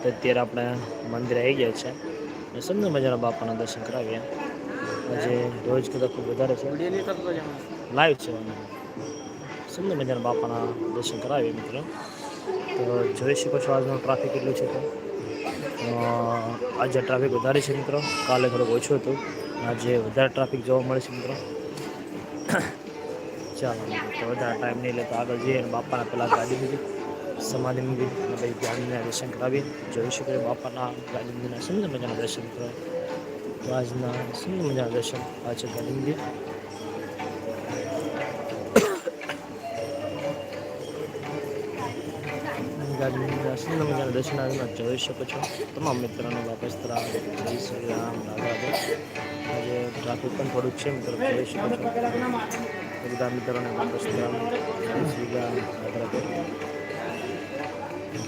તો અત્યારે આપણે મંદિરે આવી ગયા છે. અને સુંદર મજાના બાપાના દર્શન કરાવ્યા આજે રોજ કરતાં ખૂબ વધારે છે. લાઈવ છે. સુંદર મજાના બાપાના દર્શન કરાવીએ મિત્રો. તો જોઈ શકો છો આજનો ટ્રાફિક કેટલું છે તો. આજે ટ્રાફિક વધારે છે મિત્રો. કાલે થોડુંક ઓછું હતું. આજે વધારે ટ્રાફિક જોવા મળે છે મિત્રો. ચાલો, તો વધારે ટાઈમ નહીં લેતા આગળ જઈએ બાપાના પહેલાં ગાડી મૂકી સમાધિ મંદિર અને પછી ગાડીના દર્શન કરાવીએ. જોઈ શકો છો બાપાના ગાંધી મંદિરના સુંદર મજાના દર્શન કરો તો આજના સુંદર મજાના દર્શન આ છે ગાંધી મંદિર? મંદિરના સુંદર મજાના દર્શન આવીને જોઈ શકો છો. તમામ મિત્રોને વાપસ તરા જય શ્રી રામ, રાધા આજે ટ્રાફિક પણ થોડુંક છે, મિત્રો. જોઈ શકો છો. બધા મિત્રોને વાપસ તરા જય શ્રી રામ રાધે. ચાલો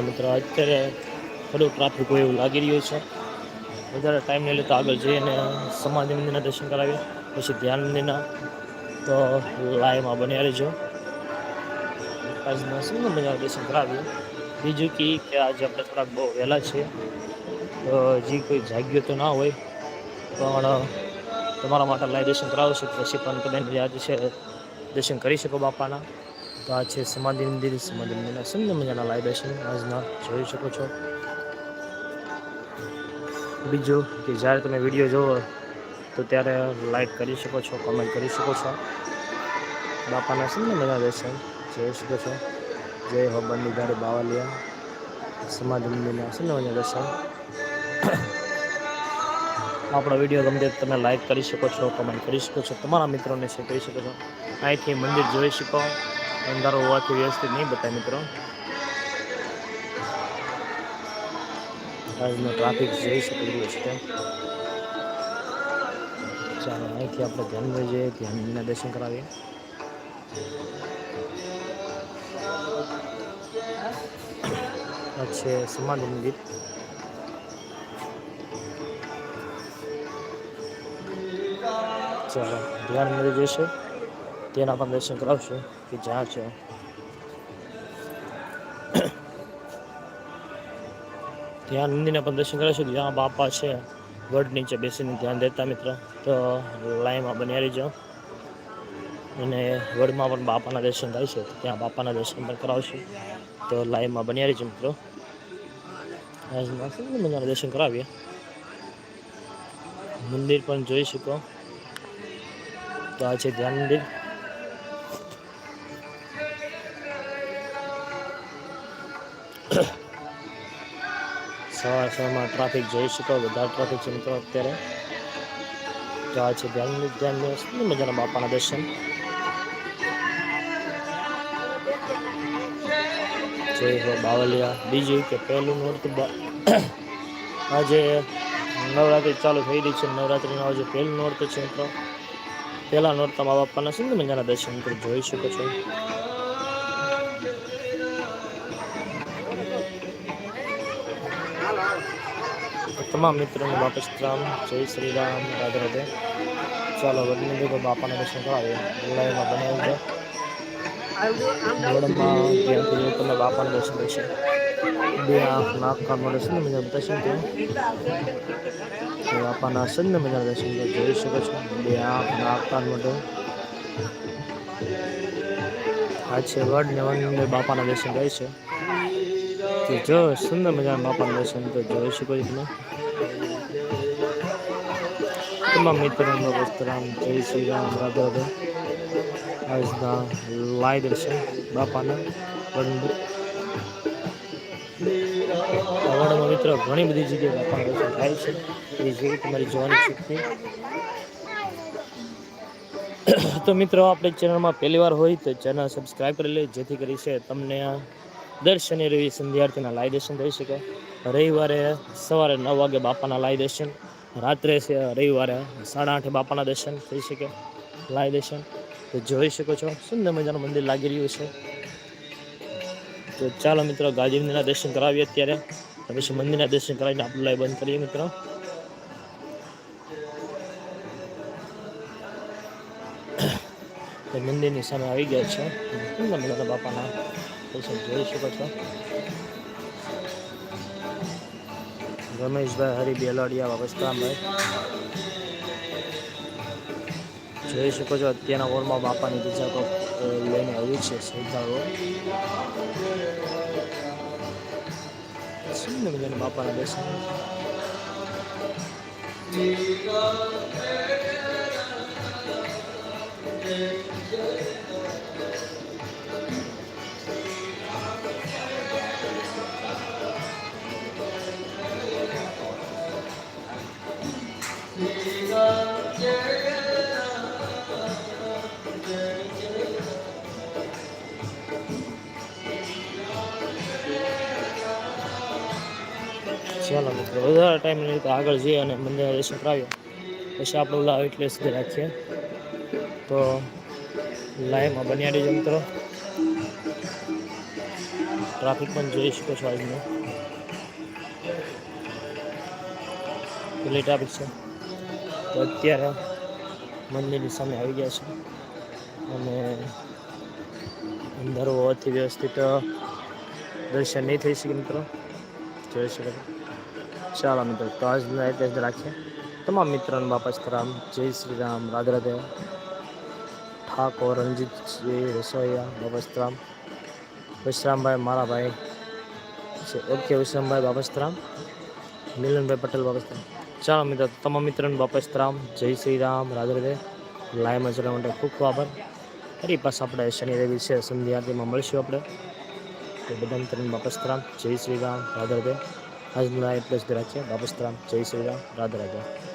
મિત્રો, અત્યારે થોડું ટ્રાફિક હોય એવું લાગી રહ્યું છે. વધારે ટાઈમ નહીં લેતા આગળ જઈને સમાધિ મંદિરના દર્શન કરાવીએ. પછી ધ્યાન મંદિરના. તો લાઈવમાં બન્યા રહેજો. આજના સુંદર મજાના દર્શન કરાવીએ બીજું કે આજે આપણે થોડાક બહુ વહેલા છીએ તો હજી કોઈ જાગ્યો તો ના હોય, પણ તમારા માટે લાઈ દર્શન કરાવશું પછી પણ કદાચ આજે છે, દર્શન કરી શકો બાપાના. તો આ છે સમાધિ મંદિર. સમાધિ મંદિરના સુંદર મજાના લાઈ દર્શન આજના જોઈ શકો છો. બીજું કે જ્યારે તમે વીડિયો જોવો, તો ત્યારે લાઈક કરી શકો છો, કમેન્ટ કરી શકો છો. બાપાના સુંદર મજા દર્શન જોઈ શકો છો જય હો બંદી ગાડી બાવાલિયા. સમાજ મંદિરના સુંદર દર્શન. આપણો વીડિયો ગમે તમે લાઈક કરી શકો છો કમેન્ટ કરી શકો છો. તમારા મિત્રોને શેર કરી શકો છો. અહીંથી મંદિર જોઈ શકો. અંધારો હોવાથી વ્યવસ્થિત નહીં બતાય મિત્રો. આજનો ટ્રાફિક જોઈ શકો છે ચાલો, અહીંથી આપણે ધ્યાન લઈ જઈએ, ધ્યાનના દર્શન કરાવીએ. આ છે સમાધિ મંદિર. ચાલો ધ્યાન મંદિર જશે તેના પણ દર્શન કરાવશું, કે જ્યાં છે. ધ્યાન મંદિરના પણ દર્શન કરાવશું, જ્યાં બાપા છે, વડ નીચે બેસીને ધ્યાન દેતા મિત્ર. તો લાઈનમાં બન્યા રહીજો અને વડમાં પણ બાપાના દર્શન થાય છે ત્યાં બાપાના દર્શન પણ કરાવશું. તો લાઈવમાં બન્યા રહીજો મિત્રો. મજાના દર્શન કરાવીએ. મંદિર પણ જોઈ શકો. તો આ છે ધ્યાન મંદિર. સવાર સવારમાં ટ્રાફિક જોઈ શકો, વધારે ટ્રાફિક છે મિત્રો અત્યારે. તો આ છે ધ્યાન ધ્યાન મજાના બાપાના દર્શન. હો બાવલિયા. બીજું કે પહેલું મુહૂર્ત આજે નવરાત્રિ ચાલુ થઈ રહી છે. નવરાત્રિનું આજે પહેલું નોરતું છે મિત્રો. પહેલાં નોરતામાં બાપાના સુંદર મજાના દર્શન મિત્રો જોઈ શકો છો. તમામ મિત્રોને વાપસ રામ. જય શ્રી રામ. રાધે રાધે. ચાલો દેખો બાપાના દર્શન કરાવીએ. લાઈવમાં બનાવી છે જોડમાં ત્યાંથી જો તમે બાપાના દર્શન કરશે બે આંખ નાક કાન મળે છે ને મજા દર્શન તો બાપાના સન્ન મજા દર્શન જોઈ શકો છો. બે આંખ નાક કાન મળે આ છે વડ ને વન બાપાના દર્શન કરે છે. તો જો સુંદર મજાના બાપાના દર્શન, તો જોઈ શકો છો તમે. તમામ મિત્રોનો વસ્ત્રામ જય શ્રી રામ, રાધા રાધે. આજના લાઈવ દર્શન બાપાના વડનુ વડમાં મિત્રો ઘણી બધી જગ્યાએ બાપાના દર્શન થાય છે. એ જોઈ તમારી જોવાની શક્તિ. તો મિત્રો, આપણી ચેનલમાં પહેલી વાર હોય તો ચેનલ સબસ્ક્રાઈબ કરી લે, જેથી કરી છે તમને આ દર શનિ રવિ સંધ્યાર્થીના લાઈવ દર્શન થઈ શકે. રવિવારે સવારે નવ વાગે બાપાના લાઈવ દર્શન. રાત્રે છે રવિવારે સાડા આઠે બાપાના દર્શન થઈ શકે. લાઈવ દર્શન. તો જોઈ શકો છો. સુંદર મજાનું મંદિર લાગી રહ્યું છે. તો ચાલો મિત્રો મંદિરના દર્શન કરાવીએ અત્યારે. પછી મંદિરના દર્શન કરાવીને આપણે લાઈવ બંધ કરીએ મિત્રો. મંદિરની સામે આવી ગયા છે. સુંદર મજાના બાપાના દર્શન જોઈ શકો છો? રમેશભાઈ હરિ બેલાડિયા બાબસ્તરામભાઈ જોઈ શકો છો અત્યારના ઓરમાં બાપાની બીજા લઈને આવ્યું છે શ્રદ્ધાળુઓ. સુંદર મજાના બાપાના દર્શન? ચાલો મિત્રો, વધારે ટાઈમ નહીં તો આગળ જઈએ અને મંદિર દર્શન કરાવીએ. પછી આપણે ઓલા એટલે સુધી રાખીએ. તો લાઈવમાં બન્યા રહીજો મિત્રો. ટ્રાફિક પણ જોઈ શકો છો આજનો. પેલી ટ્રાફિક છે. તો અત્યારે મંદિરની સામે આવી ગયા છે. અને અંદર હોવાથી વ્યવસ્થિત દર્શન નહીં થઈ શકે મિત્રો. જોઈ શકો. ચાલો મિત્રો, તો આજના એટલે જ રાખીએ તમામ મિત્રોને વાપસ રામ જય શ્રી રામ, રાધે રાધે. ઠાકોર રણજીતજી રસોઈયા બાપસ્તરામ વિશ્રામભાઈ, મારા ભાઈ છે. ઓકે, વિશ્રામભાઈ બાપસ્તરામ મિલનભાઈ પટેલ બાપસ્તરામ ચાલો મિત્રો તમામ મિત્રોને બાપસ્તરામ જય શ્રી રામ, રાધે રાધે. લાઈવમાં જોડવા માટે ખૂબ ખૂબ આભાર. ફરી આપણે શનિ છે, સંધ્યા આરતીમાં મળીશું આપણે. તો બાપસ્તરામ જય શ્રી રામ રાધે. આજના એટલે જ રાખીએ બાપસ્તરામ જય શ્રી રામ રાધે રાધે